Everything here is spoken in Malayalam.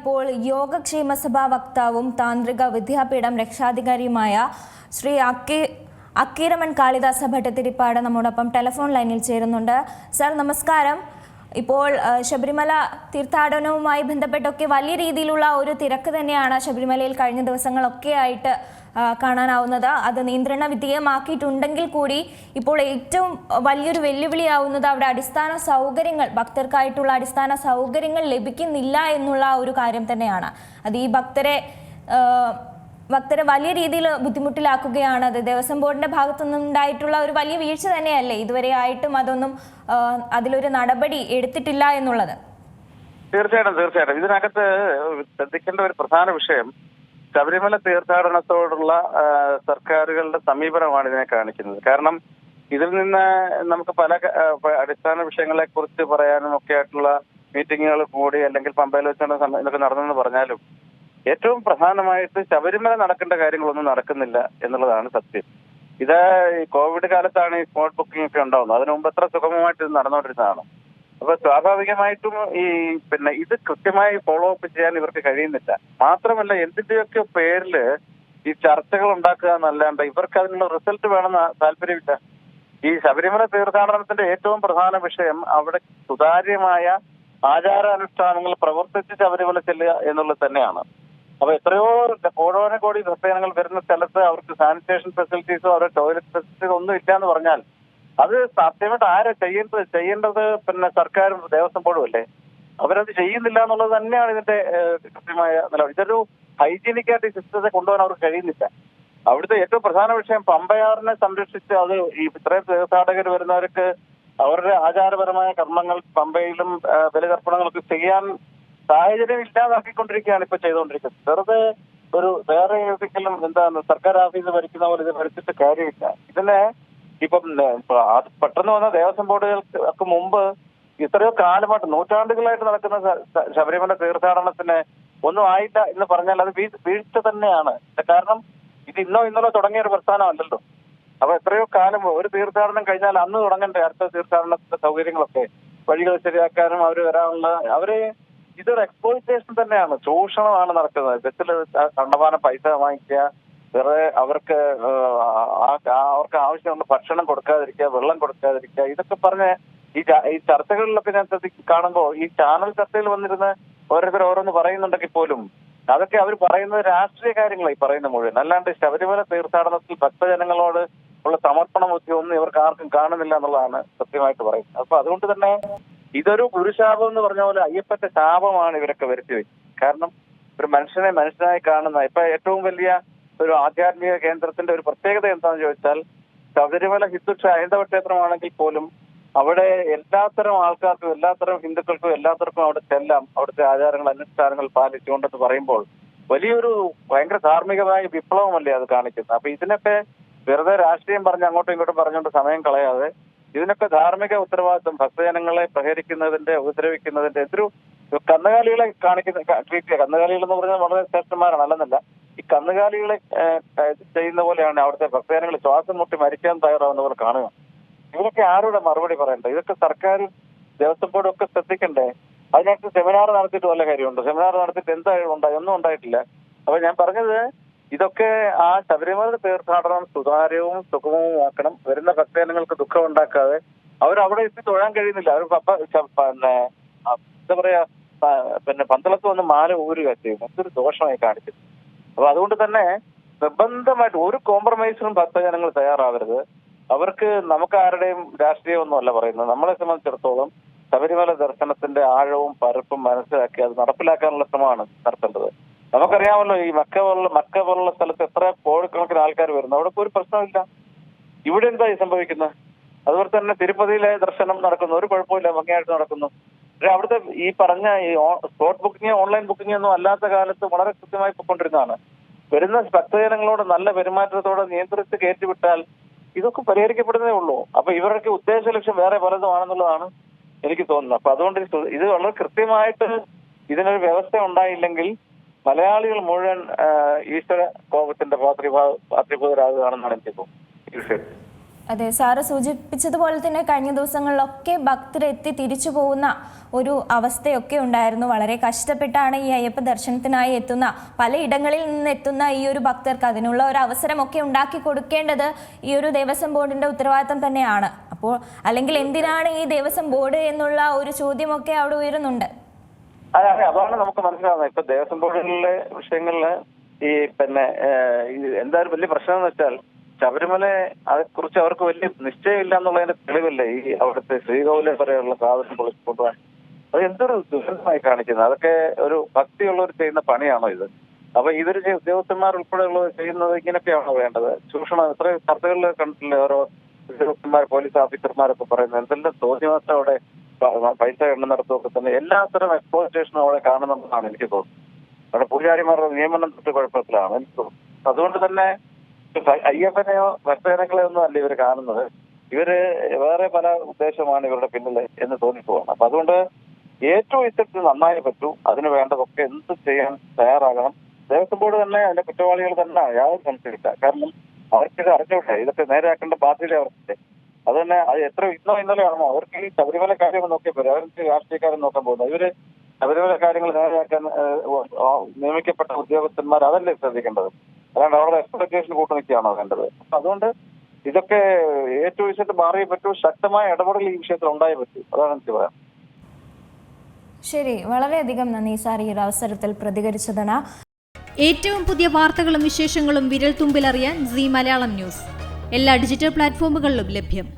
ഇപ്പോൾ യോഗക്ഷേമ സഭാ വക്താവും താന്ത്രിക വിദ്യാപീഠം രക്ഷാധികാരിയുമായ ശ്രീ അക്കി അക്കീരമൻ കാളിദാസ ഭട്ടത്തിരിപ്പാട് നമ്മോടൊപ്പം ടെലിഫോൺ ലൈനിൽ ചേരുന്നുണ്ട്. സാർ നമസ്കാരം. ഇപ്പോൾ ശബരിമല തീർത്ഥാടനവുമായി ബന്ധപ്പെട്ടൊക്കെ വലിയ രീതിയിലുള്ള ഒരു തിരക്ക് തന്നെയാണ് ശബരിമലയിൽ കഴിഞ്ഞ ദിവസങ്ങളൊക്കെ ആയിട്ട് കാണാനാവുന്നത്. അത് നിയന്ത്രണ വിധേയമാക്കിയിട്ടുണ്ടെങ്കിൽ കൂടി ഇപ്പോൾ ഏറ്റവും വലിയൊരു വെല്ലുവിളിയാവുന്നത് അവിടെ അടിസ്ഥാന സൗകര്യങ്ങൾ ഭക്തർക്കായിട്ടുള്ള അടിസ്ഥാന സൗകര്യങ്ങൾ ലഭിക്കുന്നില്ല എന്നുള്ള ഒരു കാര്യം തന്നെയാണ്. അത് ഈ ഭക്തരെ ഭക്തരെ വലിയ രീതിയിൽ ബുദ്ധിമുട്ടിലാക്കുകയാണ്. അത് ദേവസ്വം ബോർഡിന്റെ ഭാഗത്തു നിന്നുണ്ടായിട്ടുള്ള ഒരു വലിയ വീഴ്ച തന്നെയല്ലേ? ഇതുവരെ ആയിട്ടും അതൊന്നും അതിലൊരു നടപടി എടുത്തിട്ടില്ല എന്നുള്ളത്. തീർച്ചയായിട്ടും തീർച്ചയായിട്ടും. ഇതിനകത്ത് ശ്രദ്ധിക്കേണ്ട ഒരു പ്രധാന വിഷയം ശബരിമല തീർത്ഥാടനത്തോടുള്ള സർക്കാരുകളുടെ സമീപനമാണ് ഇതിനെ കാണിക്കുന്നത്. കാരണം ഇതിൽ നിന്ന് നമുക്ക് പല അടിസ്ഥാന വിഷയങ്ങളെ കുറിച്ച് പറയാനും ഒക്കെ ആയിട്ടുള്ള മീറ്റിങ്ങുകൾ കൂടി അല്ലെങ്കിൽ പമ്പയിൽ വെച്ചാണ് ഇതൊക്കെ നടന്നെന്ന് പറഞ്ഞാലും ഏറ്റവും പ്രധാനമായിട്ട് ശബരിമല നടക്കേണ്ട കാര്യങ്ങളൊന്നും നടക്കുന്നില്ല എന്നുള്ളതാണ് സത്യം. ഇത് കോവിഡ് കാലത്താണ് ഈ സ്പോട്ട് ബുക്കിംഗ് ഒക്കെ ഉണ്ടാവുന്നത്. അതിനു മുമ്പ് എത്ര സുഗമമായിട്ട് ഇത് നടന്നുകൊണ്ടിരുന്നതാണ് അപ്പൊ സ്വാഭാവികമായിട്ടും ഈ പിന്നെ ഇത് കൃത്യമായി ഫോളോ അപ്പ് ചെയ്യാൻ ഇവർക്ക് കഴിയുന്നില്ല. മാത്രമല്ല എന്തിന്റെയൊക്കെ പേരിൽ ഈ ചർച്ചകൾ ഉണ്ടാക്കുക എന്നല്ലാണ്ട് ഇവർക്ക് അതിനുള്ള റിസൾട്ട് വേണമെന്ന് താല്പര്യമില്ല. ഈ ശബരിമല തീർത്ഥാടനത്തിന്റെ ഏറ്റവും പ്രധാന വിഷയം അവിടെ സുതാര്യമായ ആചാരാനുഷ്ഠാനങ്ങൾ പ്രവർത്തിച്ച് ശബരിമല ചെല്ലുക എന്നുള്ളത് തന്നെയാണ്. അപ്പൊ എത്രയോ കോടാന കോടി ഭക്തജനങ്ങൾ വരുന്ന സ്ഥലത്ത് അവർക്ക് സാനിറ്റേഷൻ ഫെസിലിറ്റീസോ അവരുടെ ടോയ്ലറ്റ് ഫെസിലിറ്റീസോ ഒന്നും ഇല്ല എന്ന് പറഞ്ഞാൽ അത് സത്യമായിട്ട് ആരാ ചെയ്യേണ്ടത്? ചെയ്യേണ്ടത് പിന്നെ സർക്കാരും ദേവസ്വം ബോർഡും അല്ലേ? അവരത് ചെയ്യുന്നില്ല എന്നുള്ളത് തന്നെയാണ് ഇതിന്റെ കൃത്യമായ നിലപാട്. ഇതൊരു ഹൈജീനിക് ആയിട്ട് ഈ സിസ്റ്റത്തെ കൊണ്ടുപോകാൻ അവർക്ക് കഴിയുന്നില്ല. അവിടുത്തെ ഏറ്റവും പ്രധാന വിഷയം പമ്പയാറിനെ സംരക്ഷിച്ച് അത് ഈ ഇത്രയും തീർത്ഥാടകർ വരുന്നവർക്ക് അവരുടെ ആചാരപരമായ കർമ്മങ്ങൾ പമ്പയിലും ബലിതർപ്പണങ്ങളൊക്കെ ചെയ്യാൻ സാഹചര്യം ഇല്ലാതാക്കിക്കൊണ്ടിരിക്കുകയാണ് ഇപ്പൊ ചെയ്തുകൊണ്ടിരിക്കുന്നത്. വെറുതെ ഒരു വേറെ ഏതെങ്കിലും എന്താണ് സർക്കാർ ഓഫീസ് ഭരിക്കുന്ന പോലെ ഇത് ഭരിച്ചിട്ട് കാര്യമില്ല. ഇതിനെ ഇപ്പം അത് പെട്ടെന്ന് വന്ന ദേവസ്വം ബോർഡുകൾക്ക് മുമ്പ് ഇത്രയോ കാലമായിട്ട് നൂറ്റാണ്ടുകളായിട്ട് നടക്കുന്ന ശബരിമല തീർത്ഥാടനത്തിന് ഒന്നും ആയില്ല എന്ന് പറഞ്ഞാൽ അത് വീഴ്ച തന്നെയാണ്. കാരണം ഇത് ഇന്നോ ഇന്നലോ തുടങ്ങിയ ഒരു പ്രസ്ഥാനമല്ലല്ലോ. അപ്പൊ എത്രയോ കാലം ഒരു തീർത്ഥാടനം കഴിഞ്ഞാൽ അന്ന് തുടങ്ങണ്ടേ അടുത്ത തീർത്ഥാടനത്തിന്റെ സൗകര്യങ്ങളൊക്കെ? വഴികൾ ശരിയാക്കാനും അവർ വരാനുള്ള അവർ ഇതൊരു എക്സ്പ്ലോയിറ്റേഷൻ തന്നെയാണ്. ചൂഷണമാണ് നടക്കുന്നത്. ബസ്സിൽ കണ്ടമാനം പൈസ വാങ്ങിക്കുക വെറുതെ അവർക്ക് അവർക്ക് ആവശ്യമുള്ള ഭക്ഷണം കൊടുക്കാതിരിക്കുക വെള്ളം കൊടുക്കാതിരിക്കുക ഇതൊക്കെ പറഞ്ഞ് ഈ ഈ ചർച്ചകളിലൊക്കെ ഞാൻ കാണുമ്പോൾ ഈ ചാനൽ ചർച്ചയിൽ വന്നിരുന്ന് ഓരോരുത്തർ ഓരോന്ന് പറയുന്നുണ്ടെങ്കിൽ പോലും അതൊക്കെ അവർ പറയുന്നത് രാഷ്ട്രീയ കാര്യങ്ങളായി പറയുന്ന മുഴുവൻ. അല്ലാണ്ട് ശബരിമല തീർത്ഥാടനത്തിൽ ഭക്തജനങ്ങളോട് ഉള്ള സമർപ്പണ ബുദ്ധി ഒന്നും ഇവർക്ക് ആർക്കും കാണുന്നില്ല എന്നുള്ളതാണ് സത്യമായിട്ട് പറയുന്നത്. അപ്പൊ അതുകൊണ്ട് തന്നെ ഇതൊരു ഗുരുശാപം എന്ന് പറഞ്ഞ പോലെ അയ്യപ്പന്റെ ശാപമാണ് ഇവരൊക്കെ വരുത്തി വെച്ചത് കാരണം ഒരു മനുഷ്യനെ മനുഷ്യനായി കാണുന്ന ഇപ്പൊ ഏറ്റവും വലിയ ഒരു ആധ്യാത്മിക കേന്ദ്രത്തിന്റെ ഒരു പ്രത്യേകത എന്താണെന്ന് ചോദിച്ചാൽ ശബരിമല ഹിന്ദു ഹൈന്ദവ ക്ഷേത്രമാണെങ്കിൽ പോലും അവിടെ എല്ലാത്തരം ആൾക്കാർക്കും എല്ലാത്തരം ഹിന്ദുക്കൾക്കും എല്ലാത്തർക്കും അവിടെ ചെല്ലാം അവിടുത്തെ ആചാരങ്ങൾ അനുഷ്ഠാനങ്ങൾ പാലിച്ചുകൊണ്ടെന്ന് പറയുമ്പോൾ വലിയൊരു ഭയങ്കര ധാർമ്മികമായ വിപ്ലവമല്ലേ അത് കാണിക്കുന്നത്. അപ്പൊ ഇതിനൊക്കെ വെറുതെ രാഷ്ട്രീയം പറഞ്ഞ് അങ്ങോട്ടും ഇങ്ങോട്ടും പറഞ്ഞുകൊണ്ട് സമയം കളയാതെ ഇതിനൊക്കെ ധാർമ്മിക ഉത്തരവാദിത്വം ഭക്തജനങ്ങളെ പ്രഹരിക്കുന്നതിന്റെ ഉപദ്രവിക്കുന്നതിന്റെ എതിരു കന്നുകാലികളെ കാണിക്കുന്ന ട്രീറ്റ് ചെയ്യുക കന്നുകാലികൾ എന്ന് പറഞ്ഞാൽ വളരെ ശ്രേഷ്ഠന്മാരാണ് അല്ലെന്നല്ല. ഈ കന്നുകാലികളെ ചെയ്യുന്ന പോലെയാണ് അവിടുത്തെ ഭക്തജനങ്ങൾ ശ്വാസം മുട്ടി മരിക്കാൻ തയ്യാറാവുന്ന പോലെ കാണുക. ഇവരൊക്കെ ആരുടെ മറുപടി പറയണ്ടേ ഇതൊക്കെ സർക്കാർ ദേവസ്വം ബോർഡും ഒക്കെ ശ്രദ്ധിക്കണ്ടേ? അതിനകത്ത് സെമിനാർ നടത്തിയിട്ട് വല്ല കാര്യമുണ്ടോ? സെമിനാർ നടത്തിയിട്ട് എന്താ ഉണ്ടായി? ഒന്നും ഉണ്ടായിട്ടില്ല. അപ്പൊ ഞാൻ പറഞ്ഞത് ഇതൊക്കെ ആ ശബരിമല തീർത്ഥാടനം സുതാര്യവും സുഗമവും ആക്കണം. വരുന്ന ഭക്തജനങ്ങൾക്ക് ദുഃഖം ഉണ്ടാക്കാതെ അവരവിടെ എത്തി തൊഴാൻ കഴിയുന്നില്ല. അവർ പിന്നെ എന്താ പറയാ പിന്നെ പന്തളത്ത് വന്ന് മാല ഊരുക ചെയ്യും എന്തൊരു ദോഷമായി കാണിക്കുന്നു അപ്പൊ അതുകൊണ്ട് തന്നെ നിർബന്ധമായിട്ട് ഒരു കോംപ്രമൈസിനും ഭക്തജനങ്ങൾ തയ്യാറാവരുത്. അവർക്ക് നമുക്ക് ആരുടെയും രാഷ്ട്രീയമൊന്നും അല്ല പറയുന്നത്. നമ്മളെ സംബന്ധിച്ചിടത്തോളം ശബരിമല ദർശനത്തിന്റെ ആഴവും പരപ്പും മനസ്സിലാക്കി അത് നടപ്പിലാക്കാനുള്ള ശ്രമമാണ് നടത്തേണ്ടത്. നമുക്കറിയാമല്ലോ ഈ മക്ക പോലുള്ള മക്ക പോലുള്ള സ്ഥലത്ത് എത്ര കോടിക്കണക്കിന് ആൾക്കാർ വരുന്നു. അവിടെ ഒരു പ്രശ്നമില്ല ഇവിടെ എന്താ സംഭവിക്കുന്നത്? അതുപോലെ തന്നെ തിരുപ്പതിയിലെ ദർശനം നടക്കുന്നു. ഒരു കുഴപ്പമില്ല ഭംഗിയായിട്ട് നടക്കുന്നു. അവിടുത്തെ ഈ പറഞ്ഞ ഈ സ്പോട്ട് ബുക്കിംഗ് ഓൺലൈൻ ബുക്കിംഗ് ഒന്നും അല്ലാത്ത കാലത്ത് വളരെ കൃത്യമായി പോയിക്കൊണ്ടിരുന്നതാണ്. വരുന്ന ഭക്തജനങ്ങളോട് നല്ല പെരുമാറ്റത്തോടെ നിയന്ത്രിച്ച് കയറ്റിവിട്ടാൽ ഇതൊക്കെ പരിഹരിക്കപ്പെടുന്നേ ഉള്ളൂ. അപ്പൊ ഇവരുടെ ഉദ്ദേശ ലക്ഷ്യം വേറെ പലതുമാണെന്നുള്ളതാണ് എനിക്ക് തോന്നുന്നത്. അപ്പൊ അതുകൊണ്ട് ഇത് വളരെ കൃത്യമായിട്ട് ഇതിനൊരു വ്യവസ്ഥ ഉണ്ടായില്ലെങ്കിൽ മലയാളികൾ മുഴുവൻ ഈശ്വര കോപത്തിന്റെ പാത്രിഭാ പാത്രിഭൂതരാകുകയാണെന്നാണ് എനിക്ക് തോന്നുന്നത്. വിഷയത്തിൽ. അതെ സാറ് സൂചിപ്പിച്ചതുപോലെ തന്നെ കഴിഞ്ഞ ദിവസങ്ങളിലൊക്കെ ഭക്തരെത്തി തിരിച്ചു പോകുന്ന ഒരു അവസ്ഥയൊക്കെ ഉണ്ടായിരുന്നു. വളരെ കഷ്ടപ്പെട്ടാണ് ഈ അയ്യപ്പ ദർശനത്തിനായി എത്തുന്ന പലയിടങ്ങളിൽ നിന്ന് എത്തുന്ന ഈ ഒരു ഭക്തർക്ക് അതിനുള്ള ഒരു അവസരമൊക്കെ ഉണ്ടാക്കി കൊടുക്കേണ്ടത് ഈ ഒരു ദേവസ്വം ബോർഡിന്റെ ഉത്തരവാദിത്തം തന്നെയാണ്. അപ്പോൾ അല്ലെങ്കിൽ എന്തിനാണ് ഈ ദേവസ്വം ബോർഡ് എന്നുള്ള ഒരു ചോദ്യമൊക്കെ അവിടെ ഉയരുന്നുണ്ട്? അതെ അതെ അതാണ് നമുക്ക് മനസ്സിലാവുന്നത്. ഇപ്പൊ ദേവസ്വം ബോർഡിലെ വിഷയങ്ങളിൽ ഈ പിന്നെ എന്തായാലും വലിയ പ്രശ്നം എന്ന് വെച്ചാൽ ശബരിമലയെ കുറിച്ച് അവർക്ക് വലിയ നിശ്ചയമില്ല എന്നുള്ളതിന്റെ തെളിവല്ലേ. ഈ അവിടുത്തെ ശ്രീകോവിലെ വരെയുള്ള സാധനം പൊളിച്ചു കൊണ്ടുപോകാൻ അത് എന്തൊരു ദുരന്തമായി കാണിക്കുന്നത്. അതൊക്കെ ഒരു ഭക്തിയുള്ളവർ ചെയ്യുന്ന പണിയാണോ ഇത്? അപ്പൊ ഇവർ ഉദ്യോഗസ്ഥന്മാർ ഉൾപ്പെടെയുള്ളവർ ചെയ്യുന്നത് ഇങ്ങനെയൊക്കെയാണോ വേണ്ടത്? ചൂഷണം എത്ര ചർച്ചകളിൽ കണ്ടിട്ടില്ലേ ഓരോ ഉദ്യോഗസ്ഥന്മാർ പോലീസ് ഓഫീസർമാരൊക്കെ പറയുന്നത്. എന്തെല്ലാം തോന്നിവാസം അവിടെ പൈസ എണ്ണുന്നിടത്തൊക്കെ തന്നെ എല്ലാത്തരം എക്സ്പ്ലോയിറ്റേഷനും അവിടെ കാണുന്നുണ്ടെന്നാണ് എനിക്ക് തോന്നുന്നത്. അവിടെ പൂജാരിമാരുടെ നിയമനം തൊട്ട് കുഴപ്പത്തിലാണ്. എനിക്ക് തോന്നുന്നത് അതുകൊണ്ട് തന്നെ അയ്യപ്പനെയോ ഭക്തജനങ്ങളെയോ ഒന്നും അല്ല ഇവർ കാണുന്നത്. ഇവർ വേറെ പല ഉദ്ദേശമാണ് ഇവരുടെ പിന്നിൽ എന്ന് തോന്നിപ്പോവാണ്. അപ്പൊ അതുകൊണ്ട് ഏറ്റവും ഇത്തരത്തിൽ നന്നായി പറ്റൂ. അതിന് വേണ്ടതൊക്കെ എന്ത് ചെയ്യാൻ തയ്യാറാകണം. ദേവസ്വം ബോർഡ് തന്നെ അതിന്റെ കുറ്റവാളികൾ തന്നെ യാതൊരു സംശയമില്ല കാരണം അവർക്കിത് അറിഞ്ഞൂടെ. ഇതൊക്കെ നേരെയാക്കേണ്ട ബാധ്യത അവർക്കില്ലേ അത് തന്നെ അത് എത്ര ഇന്നോ ഇന്നലെയാണോ അവർക്ക് ഈ ശബരിമല കാര്യങ്ങൾ നോക്കിയാൽ പോലും അവർക്ക് രാഷ്ട്രീയക്കാരൻ നോക്കാൻ പോകുന്നത്? ഇവർ ശബരിമല കാര്യങ്ങൾ നേരെയാക്കാൻ നിയമിക്കപ്പെട്ട ഉദ്യോഗസ്ഥന്മാർ അതല്ലേ ശ്രദ്ധിക്കേണ്ടത്? അല്ലാണ്ട് അവരുടെ എക്സ്പെക്ടേഷൻ കൂട്ടി നിൽക്കുകയാണോ വേണ്ടത്? അപ്പൊ അതുകൊണ്ട് ഇതൊക്കെ ഏറ്റവും വിഷയത്തിൽ മാറിയേ പറ്റൂ. ശക്തമായ ഇടപെടൽ ഈ വിഷയത്തിൽ ഉണ്ടായേ പറ്റൂ. അതാണ് എനിക്ക് പറയാം ശരി. വളരെയധികം നന്ദി സാർ ഈ ഒരു അവസരത്തിൽ പ്രതികരിച്ചതാണ് ഏറ്റവും പുതിയ വാർത്തകളും വിശേഷങ്ങളും വിരൽ തുമ്പിലറിയാൻ സി മലയാളം ന്യൂസ്. എല്ലാ ഡിജിറ്റൽ പ്ലാറ്റ്ഫോമുകളിലും ലഭ്യം.